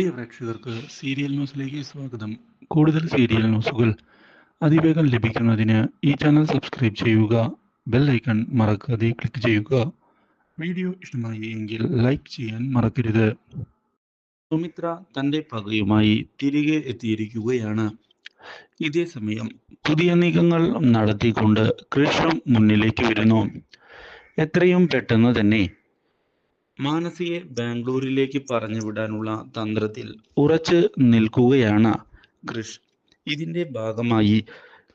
പ്രിയ പ്രേക്ഷകർക്ക് സീരിയൽ ന്യൂസിലേക്ക് സ്വാഗതം. കൂടുതൽ സീരിയൽ ന്യൂസുകൾ അതിവേഗം ലഭിക്കുന്നതിന് ഈ ചാനൽ സബ്സ്ക്രൈബ് ചെയ്യുക ബെൽ ഐക്കൺ മറക്കാതെ ക്ലിക്ക് ചെയ്യുക. വീഡിയോ ഇഷ്ടമായി എങ്കിൽ ലൈക്ക് ചെയ്യാൻ മറക്കരുത്. സുമിത്ര തന്റെ പകയുമായി തിരികെ എത്തിയിരിക്കുകയാണ്. ഇതേ സമയം പുതിയ നീക്കങ്ങൾ നടത്തിക്കൊണ്ട് കൃഷ്ണ മുന്നിലേക്ക് വരുന്നു. എത്രയും പെട്ടെന്ന് തന്നെ മാനസിയെ ബാംഗ്ലൂരിലേക്ക് പറഞ്ഞു വിടാനുള്ള തന്ത്രത്തിൽ ഉറച്ചു നിൽക്കുകയാണ് കൃഷ്. ഇതിന്റെ ഭാഗമായി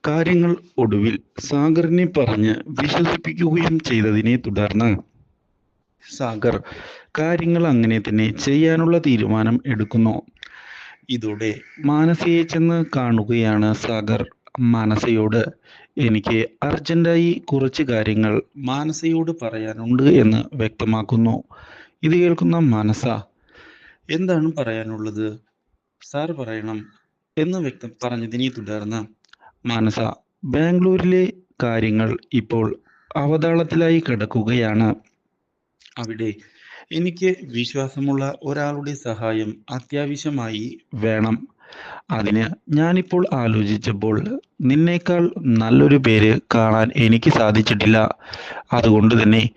കാര്യങ്ങൾ ഒടുവിൽ സാഗറിനെ പറഞ്ഞ് വിശ്വസിപ്പിക്കുകയും ചെയ്തതിനെ തുടർന്ന് സാഗർ കാര്യങ്ങൾ അങ്ങനെ തന്നെ ചെയ്യാനുള്ള തീരുമാനം എടുക്കുന്നു. ഇതോടെ മാനസിയെ ചെന്ന് കാണുകയാണ് സാഗർ. മാനസയോട് എനിക്ക് അർജന്റായി കുറച്ച് കാര്യങ്ങൾ മാനസയോട് പറയാനുണ്ട് എന്ന് വ്യക്തമാക്കുന്നു. ഇത് കേൾക്കുന്ന മാനസ എന്താണ് പറയാനുള്ളത്? സാർ പറയണം എന്ന് വ്യക്തം പറഞ്ഞതിനെ തുടർന്ന് മാനസ ബാംഗ്ലൂരിലെ കാര്യങ്ങൾ ഇപ്പോൾ അവതാളത്തിലായി കിടക്കുകയാണ്. അവിടെ എനിക്ക് വിശ്വാസമുള്ള ഒരാളുടെ സഹായം അത്യാവശ്യമായി വേണം. അതിന് ഞാനിപ്പോൾ ആലോചിച്ചപ്പോൾ നിന്നേക്കാൾ നല്ലൊരു പേര് കാണാൻ എനിക്ക് സാധിച്ചിട്ടില്ല. അതുകൊണ്ട് തന്നെ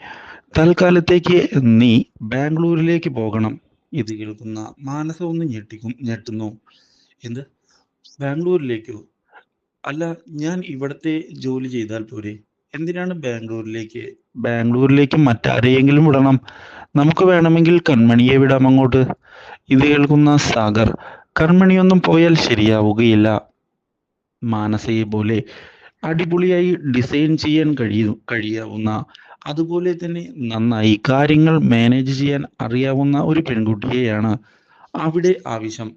തൽക്കാലത്തേക്ക് നീ ബാംഗ്ലൂരിലേക്ക് പോകണം. ഇത് കേൾക്കുന്ന മാനസമൊന്ന് ഞെട്ടിക്കും ഞെട്ടുന്നു. എന്ത്? ബാംഗ്ലൂരിലേക്കോ? അല്ല ഞാൻ ഇവിടത്തെ ജോലി ചെയ്താൽ പോരെ. എന്തിനാണ് ബാംഗ്ലൂരിലേക്ക്? ബാംഗ്ലൂരിലേക്ക് മറ്റാരെയെങ്കിലും വിടണം. നമുക്ക് വേണമെങ്കിൽ കൺമണിയെ വിടാം അങ്ങോട്ട്. ഇത് കേൾക്കുന്ന സാഗർ കൺമണിയൊന്നും പോയാൽ ശരിയാവുകയില്ല. മാനസയെ പോലെ അടിപൊളിയായി ഡിസൈൻ ചെയ്യാൻ കഴിയും കഴിയാവുന്ന അതുപോലെ തന്നെ നന്നായി കാര്യങ്ങൾ മാനേജ് ചെയ്യാൻ അറിയാവുന്ന ഒരു പെൺകുട്ടിയെയാണ് അവിടെ ആവശ്യം.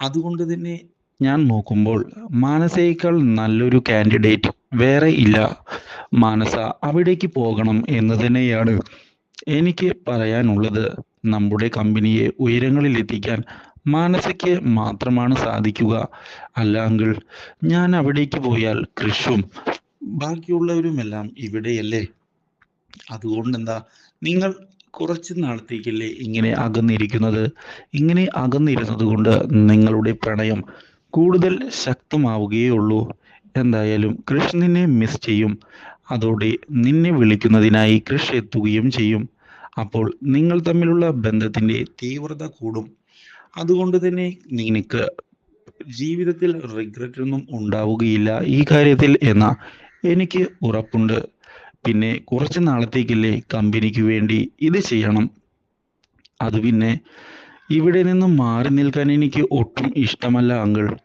അതുകൊണ്ട് തന്നെ ഞാൻ നോക്കുമ്പോൾ മാനസയേക്കാൾ നല്ലൊരു കാൻഡിഡേറ്റ് വേറെ ഇല്ല. മാനസ അവിടേക്ക് പോകണം എന്ന് തന്നെയാണ് എനിക്ക് പറയാനുള്ളത് നമ്മുടെ കമ്പനിയെ ഉയരങ്ങളിൽ എത്തിക്കാൻ മാനസയ്ക്ക് മാത്രമാണ് സാധിക്കുക. അല്ലെങ്കിൽ ഞാൻ അവിടേക്ക് പോയാൽ കൃഷും ബാക്കിയുള്ളവരുമെല്ലാം ഇവിടെയല്ലേ? അതുകൊണ്ട് എന്താ നിങ്ങൾ കുറച്ച് നാളത്തേക്കല്ലേ ഇങ്ങനെ അകന്നിരിക്കുന്നത്? ഇങ്ങനെ അകന്നിരുന്നത് കൊണ്ട് നിങ്ങളുടെ പ്രണയം കൂടുതൽ ശക്തമാവുകയേ ഉള്ളൂ. എന്തായാലും കൃഷ്ണനെ മിസ് ചെയ്യും. അതോടെ നിന്നെ വിളിക്കുന്നതിനായി കൃഷ് എത്തുകയും ചെയ്യും. അപ്പോൾ നിങ്ങൾ തമ്മിലുള്ള ബന്ധത്തിന്റെ തീവ്രത കൂടും. അതുകൊണ്ട് തന്നെ നിനക്ക് ജീവിതത്തിൽ റിഗ്രറ്റ് ഒന്നും ഉണ്ടാവുകയില്ല ഈ കാര്യത്തിൽ എന്ന എനിക്ക് ഉറപ്പുണ്ട്. പിന്നെ കുറച്ച് നാളത്തേക്കല്ലേ കമ്പനിക്ക് വേണ്ടി ഇത് ചെയ്യണം. അത് പിന്നെ ഇവിടെ നിന്ന് മാറി നിൽക്കാൻ എനിക്ക് ഒട്ടും ഇഷ്ടമല്ല അങ്കിൾ.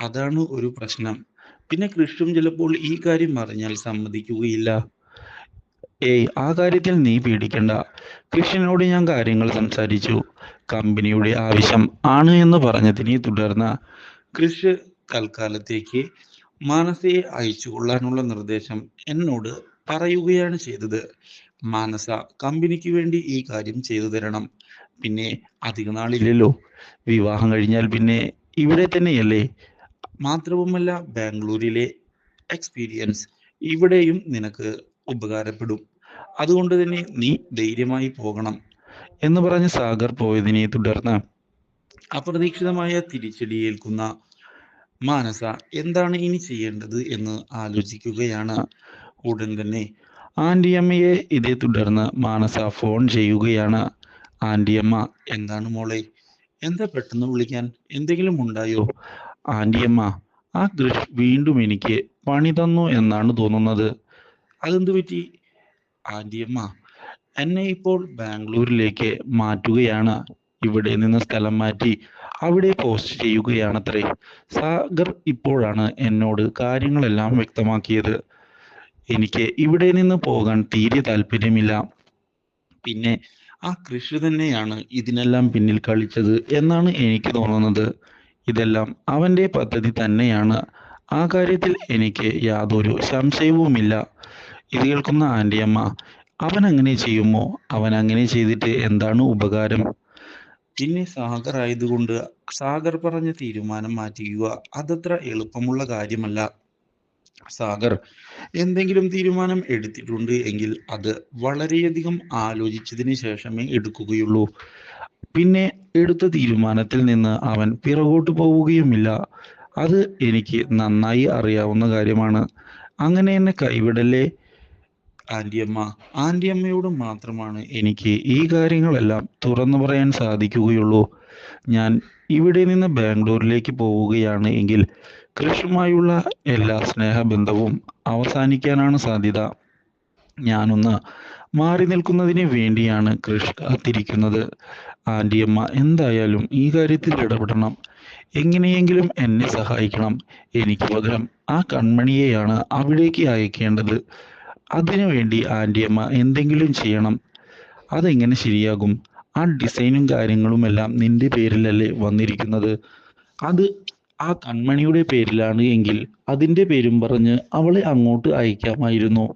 അതാണ് ഒരു പ്രശ്നം. പിന്നെ കൃഷ്ണൻ ചിലപ്പോൾ ഈ കാര്യം അറിഞ്ഞാൽ സമ്മതിക്കുകയില്ല. ഏയ് ആ കാര്യത്തിൽ നീ പേടിക്കണ്ട. കൃഷ്ണനോട് ഞാൻ കാര്യങ്ങൾ സംസാരിച്ചു. കമ്പനിയുടെ ആവശ്യം ആണ് എന്ന് പറഞ്ഞതിനെ തുടർന്ന് കൃഷ് തൽക്കാലത്തേക്ക് മാനസയെ അയച്ചുകൊള്ളാനുള്ള നിർദ്ദേശം എന്നോട് പറയുകയാണ് ചെയ്തത്. മാനസ കമ്പനിക്ക് വേണ്ടി ഈ കാര്യം ചെയ്തു തരണം. പിന്നെ അധിക നാളില്ലല്ലോ. വിവാഹം കഴിഞ്ഞാൽ പിന്നെ ഇവിടെ തന്നെയല്ലേ? മാത്രവുമല്ല ബാംഗ്ലൂരിലെ എക്സ്പീരിയൻസ് ഇവിടെയും നിനക്ക് ഉപകാരപ്പെടും. അതുകൊണ്ട് തന്നെ നീ ധൈര്യമായി പോകണം എന്ന് പറഞ്ഞ് സാഗർ പോയതിനെ തുടർന്ന് അപ്രതീക്ഷിതമായ തിരിച്ചടിയേൽക്കുന്ന മാനസ എന്താണ് ഇനി ചെയ്യേണ്ടത് എന്ന് ആലോചിക്കുകയാണ്. ഉടൻ തന്നെ ആന്റിയമ്മയെ ഇതേ തുടർന്ന് മാനസ ഫോൺ ചെയ്യുകയാണ്. ആന്റിയമ്മ എന്താണ് മോളെ? എന്താ പെട്ടെന്ന് വിളിക്കാൻ? എന്തെങ്കിലും ഉണ്ടായോ? ആന്റിയമ്മ ആ കൃഷ് വീണ്ടും എനിക്ക് പണി തന്നു എന്നാണ് തോന്നുന്നത്. അതെന്തു പറ്റി? ആന്റിയമ്മ എന്നെ ഇപ്പോൾ ബാംഗ്ലൂരിലേക്ക് മാറ്റുകയാണ്. ഇവിടെ നിന്ന് സ്ഥലം മാറ്റി അവിടെ പോസ്റ്റ് ചെയ്യുകയാണത്രേ. സാഗർ ഇപ്പോഴാണ് എന്നോട് കാര്യങ്ങളെല്ലാം വ്യക്തമാക്കിയത്. എനിക്ക് ഇവിടെ നിന്ന് പോകാൻ തീരെ താല്പര്യമില്ല. പിന്നെ ആ കൃഷി തന്നെയാണ് ഇതിനെല്ലാം പിന്നിൽ കളിച്ചത് എന്നാണ് എനിക്ക് തോന്നുന്നത്. ഇതെല്ലാം അവന്റെ പദ്ധതി തന്നെയാണ്. ആ കാര്യത്തിൽ എനിക്ക് യാതൊരു സംശയവുമില്ല. ഇത് കേൾക്കുന്ന ആന്റിയമ്മ അവൻ അങ്ങനെ ചെയ്യുമോ? അവൻ അങ്ങനെ ചെയ്തിട്ട് എന്താണ് ഉപകാരം? പിന്നെ സാഗർ ആയതുകൊണ്ട് സാഗർ പറഞ്ഞ തീരുമാനം മാറ്റിക്കുക അതത്ര എളുപ്പമുള്ള കാര്യമല്ല. സാഗർ എന്തെങ്കിലും തീരുമാനം എടുത്തിട്ടുണ്ട് എങ്കിൽ അത് വളരെയധികം ആലോചിച്ചതിന് ശേഷമേ എടുക്കുകയുള്ളൂ. പിന്നെ എടുത്ത തീരുമാനത്തിൽ നിന്ന് അവൻ പിറകോട്ട് പോവുകയുമില്ല. അത് എനിക്ക് നന്നായി അറിയാവുന്ന കാര്യമാണ്. അങ്ങനെ എന്നെ കൈവിടല്ലേ? ആന്റിയമ്മ ആന്റിയമ്മയോട് മാത്രമാണ് എനിക്ക് ഈ കാര്യങ്ങളെല്ലാം തുറന്നു പറയാൻ സാധിക്കുകയുള്ളൂ. ഞാൻ ഇവിടെ നിന്ന് ബാംഗ്ലൂരിലേക്ക് പോവുകയാണ് എങ്കിൽ കൃഷുമായുള്ള എല്ലാ സ്നേഹബന്ധവും അവസാനിക്കാനാണ് സാധ്യത. ഞാനൊന്ന് മാറി നിൽക്കുന്നതിന് വേണ്ടിയാണ് കൃഷ് കാത്തിരിക്കുന്നത്. ആന്റിയമ്മ എന്തായാലും ഈ കാര്യത്തിൽ ഇടപെടണം. എങ്ങനെയെങ്കിലും എന്നെ സഹായിക്കണം. എനിക്ക് പകരം ആ കൺമണിയെയാണ് അവിടേക്ക് അയക്കേണ്ടത്. അതിനുവേണ്ടി ആന്റിയമ്മ എന്തെങ്കിലും ചെയ്യണം. അതെങ്ങനെ ശരിയാകും? ആ ഡിസൈനും കാര്യങ്ങളുമെല്ലാം നിന്റെ പേരിലല്ലേ വന്നിരിക്കുന്നത്. അത് ആ കൺമണിയുടെ പേരിലാണ് എങ്കിൽ അതിന്റെ പേരും പറഞ്ഞ് അവളെ അങ്ങോട്ട് അയക്കാമായിരുന്നു.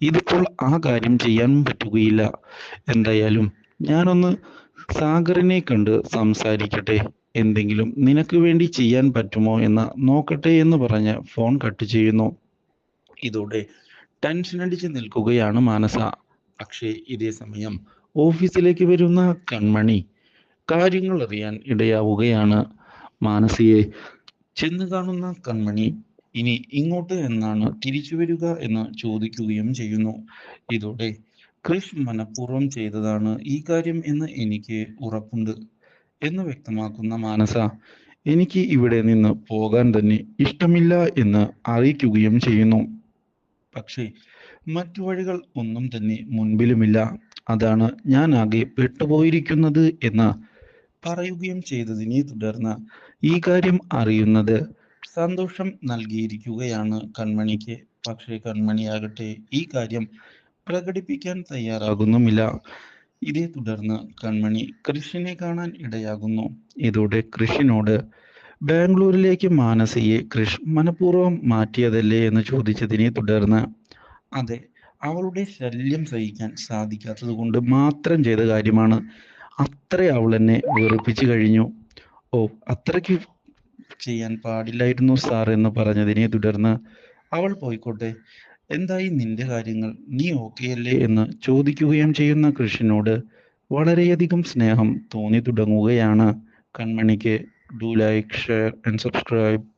ഇതിപ്പോൾ ആ കാര്യം ചെയ്യാൻ പറ്റുകയില്ല. എന്തായാലും ഞാനൊന്ന് സാഗറിനെ കണ്ട് സംസാരിക്കട്ടെ. എന്തെങ്കിലും നിനക്ക് വേണ്ടി ചെയ്യാൻ പറ്റുമോ എന്ന് നോക്കട്ടെ എന്ന് പറഞ്ഞ് ഫോൺ കട്ട് ചെയ്യുന്നു. ഇതോടെ ടെൻഷൻ അടിച്ച് നിൽക്കുകയാണ് മാനസ. പക്ഷേ ഇതേ സമയം ഓഫീസിലേക്ക് വരുന്ന കൺമണി കാര്യങ്ങൾ അറിയാൻ ഇടയാവുകയാണ്. മാനസിയെ ചെന്ന് കാണുന്ന കൺമണി ഇനി ഇങ്ങോട്ട് എന്നാണ് തിരിച്ചു വരിക എന്ന് ചോദിക്കുകയും ചെയ്യുന്നു. ഇതോടെ ക്രിഷ് മനഃപൂർവം ചെയ്തതാണ് ഈ കാര്യം എന്ന് എനിക്ക് ഉറപ്പുണ്ട് എന്ന് വ്യക്തമാക്കുന്ന മാനസ. എനിക്ക് ഇവിടെ നിന്ന് പോകാൻ തന്നെ ഇഷ്ടമില്ല എന്ന് അറിയിക്കുകയും ചെയ്യുന്നു. പക്ഷേ മറ്റു വഴികൾ ഒന്നും തന്നെ മുൻപിലുമില്ല. അതാണ് ഞാൻ ആകെ പെട്ടുപോയിരിക്കുന്നത് എന്ന് പറയുകയും ചെയ്തതിനെ തുടർന്ന് ഈ കാര്യം അറിയുന്നത് സന്തോഷം നൽകിയിരിക്കുകയാണ് കൺമണിക്ക്. പക്ഷേ കൺമണിയാകട്ടെ ഈ കാര്യം പ്രകടിപ്പിക്കാൻ തയ്യാറാകുന്നുമില്ല. ഇതേ തുടർന്ന് കൺമണി കൃഷിനെ കാണാൻ ഇടയാകുന്നു. ഇതോടെ കൃഷിനോട് ബാംഗ്ലൂരിലേക്ക് മാനസിയെ കൃഷ് മനഃപൂർവം മാറ്റിയതല്ലേ? എന്ന് ചോദിച്ചതിനെ തുടർന്ന് അതെ അവളുടെ ശല്യം സഹിക്കാൻ സാധിക്കാത്തത് കൊണ്ട് മാത്രം ചെയ്ത കാര്യമാണ്. അത്ര അവൾ എന്നെ വെറുപ്പിച്ചു കഴിഞ്ഞു. ഓ അത്രയ്ക്ക് ചെയ്യാൻ പാടില്ലായിരുന്നു സാർ എന്ന് പറഞ്ഞതിനെ തുടർന്ന് അവൾ പോയിക്കോട്ടെ. എന്തായി നിന്റെ കാര്യങ്ങൾ? നീ ഓക്കെ അല്ലേ എന്ന് ചോദിക്കുകയും ചെയ്യുന്ന കൃഷ്ണനോട് വളരെയധികം സ്നേഹം തോന്നി തുടങ്ങുകയാണ്. കൺമണിക്ക് do like share and subscribe